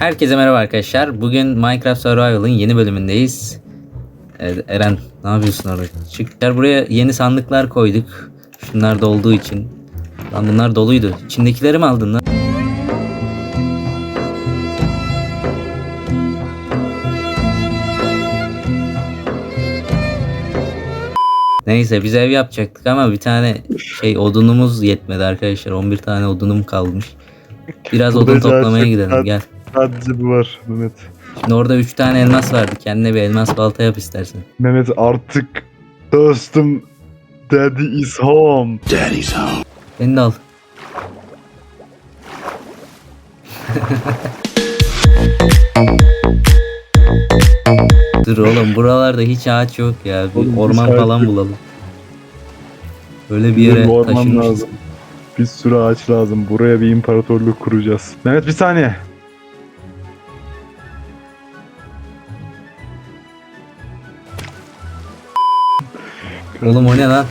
Herkese merhaba arkadaşlar. Bugün Minecraft Survival'ın yeni bölümündeyiz. Evet, Eren ne yapıyorsun orada? Çıklar buraya yeni sandıklar koyduk. Şunlar dolduğu için. Lan bunlar doluydu. İçindekileri mi aldın lan? Neyse biz ev yapacaktık ama bir tane şey odunumuz yetmedi arkadaşlar. 11 tane odunum kalmış. Biraz odun toplamaya gidelim gel. Sadece bu var Mehmet. Şimdi orada 3 tane elmas vardı. Kendine bir elmas balta yap istersen. Mehmet artık dostum Daddy is home. Beni de al. Dur oğlum buralarda hiç ağaç yok ya. Bir Oğlum, orman ağaç falan yok. bulalım. Böyle bir Bize yere orman taşınmışız. lazım. Bir sürü ağaç lazım. Buraya bir imparatorluk kuracağız. Mehmet bir saniye. Oğlum o ne lan?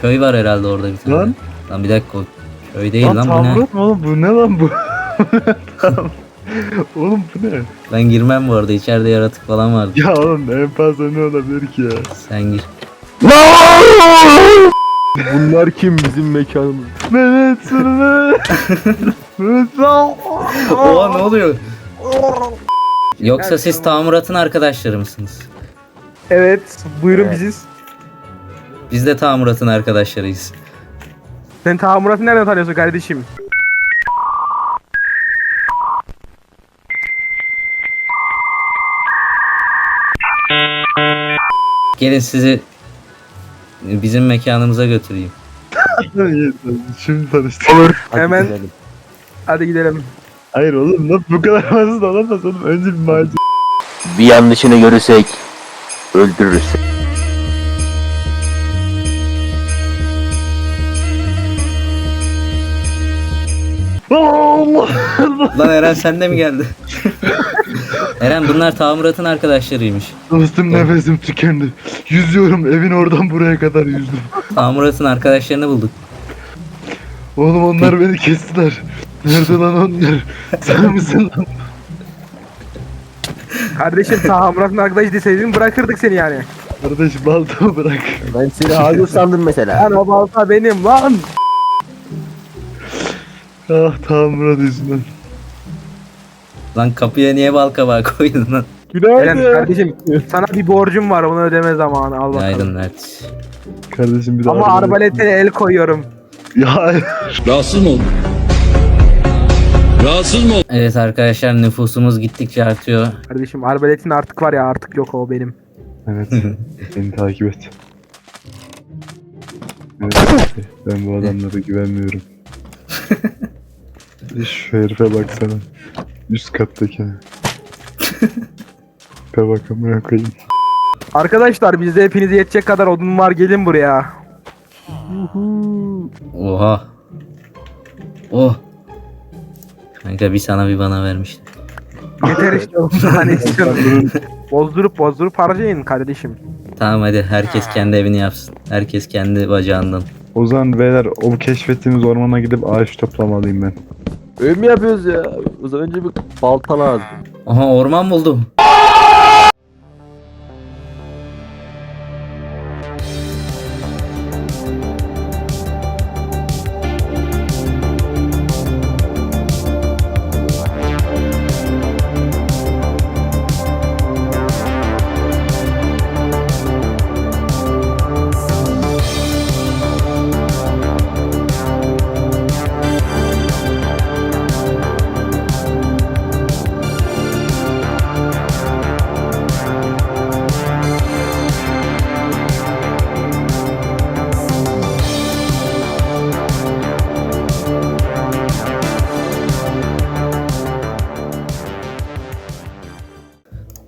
Köy var herhalde orada bir tane. Lan. Lan bir dakika o köy değil Lan lan, bu ne? Mı oğlum bu ne lan bu? oğlum bu ne? Ben girmem bu arada içeride yaratık falan vardı. Ya oğlum en fazla ne olabilir ki ya? Sen gir. Bunlar kim bizim mekanımız? Mehmet Mehmet. Mehmet lan. Oha ne oluyor? Yoksa siz Tamurat'ın arkadaşları mısınız? Evet, buyurun biziz. Biz de Tamurat'ın arkadaşlarıyız. Sen tahammüratı nereden tanıyorsun kardeşim? Gelin sizi bizim mekanımıza götüreyim. Şimdi tanıştık. Hadi Hemen- gidelim. Hadi gidelim. Hayır oğlum lan bu kadar basit olamaz oğlum. Önce bir macera. Bir yanlışını görürsek öldürürüz. Allah! Lan Eren sen de mi geldin? Eren bunlar Tamurat'ın arkadaşlarıymış. Dostum nefesim tükendi. Yüzüyorum evin oradan buraya kadar yüzdüm. Tamurat'ın arkadaşlarını bulduk. Oğlum onlar beni kestiler. Nerede lan onlar? Sen misin lan? Kardeşim tahammüratın arkadaş deseydin bırakırdık seni yani. Kardeş baltamı bırak. Ben seni Hagur sandım mesela. Lan o balta benim lan. Ah Tanrı yüzünden. Lan kapıya niye bal kabağı koydun lan? Eren kardeşim sana bir borcum var onu ödeme zamanı al bakalım. Günaydın Mert. Kardeşim bir de Ama arbalete el koyuyorum. Ya hayır. Rahatsız mı oldun? Rahatsız mı oldun? Evet arkadaşlar nüfusumuz gittikçe artıyor. Kardeşim arbaletin artık var ya artık yok o benim. Evet. Beni takip et. Evet, ben bu adamlara güvenmiyorum. Şu herife baksana. Üst kattaki. Be bak amına koyayım. Arkadaşlar bizde hepinize yetecek kadar odun var gelin buraya. Oha. Oh. Kanka bir sana bir bana vermişler. Yeter işte o daha ne istiyorsun? Bozdurup bozdurup harcayın kardeşim. Tamam hadi herkes kendi evini yapsın. Herkes kendi bacağından. O zaman beyler o keşfettiğimiz ormana gidip ağaç toplamalıyım ben. Öyle mi yapıyoruz ya? O zaman önce bir balta lazım. Aha orman buldum.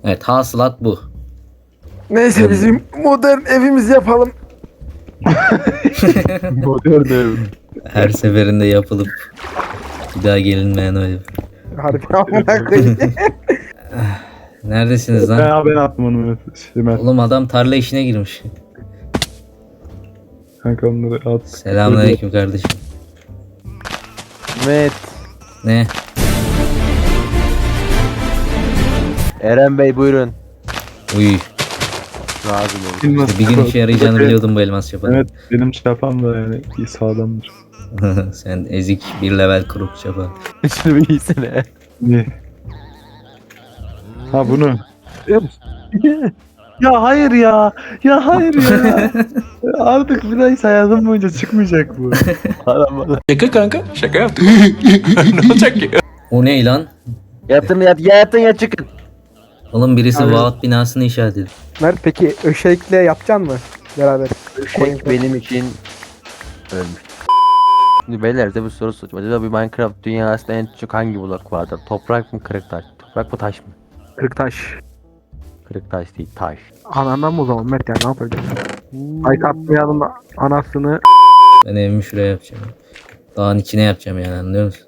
Evet hasılat bu. Neyse bizim modern evimizi yapalım. Modern ev. Her seferinde yapılıp bir daha gelinmeyen o ev. Harbi amına koyayım. Neredesiniz lan? Ya ben attım onu ben Oğlum adam tarla işine girmiş. kanka onları at. Selamünaleyküm kardeşim. Evet. Ne? Eren Bey buyurun. Uy. Razı olun. Bilmez. Bir gün işe yarayacağını biliyordum bu elmas çapanın. Evet benim çapam da yani iyi sağlamdır. Sen ezik bir level kuruk çapa. Şunu bir giysene. İyi. Ha bunu. ya hayır ya. Ya hayır ya. Artık bir daha hayatım boyunca çıkmayacak bu. Adam bana. Şaka kanka. Şaka yaptık. ne olacak ki? O ne lan? Yaptın yat, ya yaptın ya çıkın. Oğlum birisi Abi- vaat binasını inşa ediyor. Mert peki Öşek'le yapacaksın mı? Beraber. Şey benim için ölmüş. Şimdi beyler size bir soru soracağım. Acaba bir Minecraft dünyasında en çok hangi blok vardır? Toprak mı kırık taş? Toprak mı taş mı? Kırıktaş. Kırık taş değil taş. Anandan mı o zaman Mert yani ne yapacağız? Ay katlayanın anasını Ben evimi şuraya yapacağım. Dağın içine yapacağım yani anlıyor musun?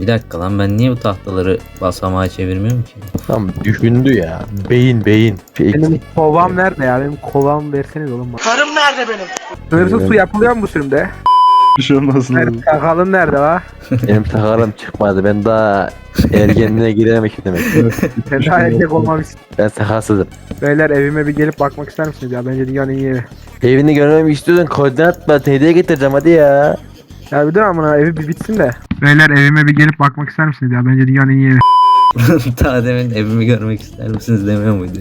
Bir dakika lan ben niye bu tahtaları basamağa çevirmiyorum ki? Tam düşündü ya. Beyin beyin. Şey, benim kovam nerede ya? Benim kovam verseniz oğlum bana. Karım nerede benim? Sınırsız su yapılıyor mu bu sürümde? Bir şey olmasın. Mert sakalın nerede la? benim takarım çıkmadı. Ben daha ergenliğe girememişim demek. Sen daha erkek olmamışsın. Ben sakalsızım. Beyler evime bir gelip bakmak ister misiniz ya? Bence dünyanın en iyi evi. Evini görmemi istiyorsan koordinat ben hediye getireceğim hadi ya. Ya bir dur amına evi bir bitsin de. Beyler evime bir gelip bakmak ister misiniz ya? Bence dünyanın en iyi evi. Daha demin evimi görmek ister misiniz demiyor muydu?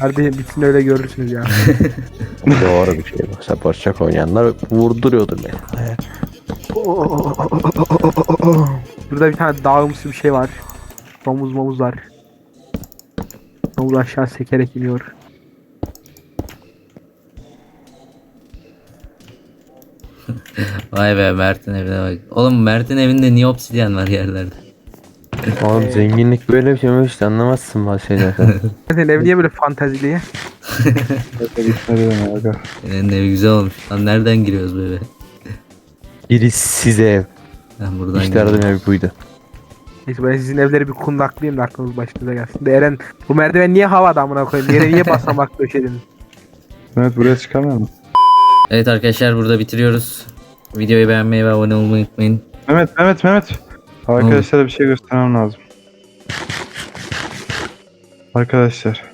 Hadi bitsin öyle görürsünüz ya. Doğru bir şey bak. Support çok oynayanlar vurduruyordur beni. Burada bir tane dağımsı bir şey var. Domuz momuz var. Domuz aşağı sekerek iniyor. Vay be Mert'in evine bak. Oğlum Mert'in evinde niye obsidyen var yerlerde? Oğlum zenginlik böyle bir şey mi işte anlamazsın bazı şeyler. Senin ev niye böyle fantezili? Senin evi güzel olmuş. Lan nereden giriyoruz böyle? Biri size ev. Ben buradan İşte giriyorum. aradığım ev buydu. Neyse ben sizin evleri bir kundaklayayım da aklınız başınıza gelsin. De Eren bu merdiven niye havada amına koyayım? Yere niye basamak döşedin? Evet buraya çıkamıyor musun? Evet arkadaşlar burada bitiriyoruz. Videoyu beğenmeyi ve abone olmayı unutmayın. Mehmet Mehmet Mehmet. Arkadaşlara bir şey göstermem lazım. Arkadaşlar.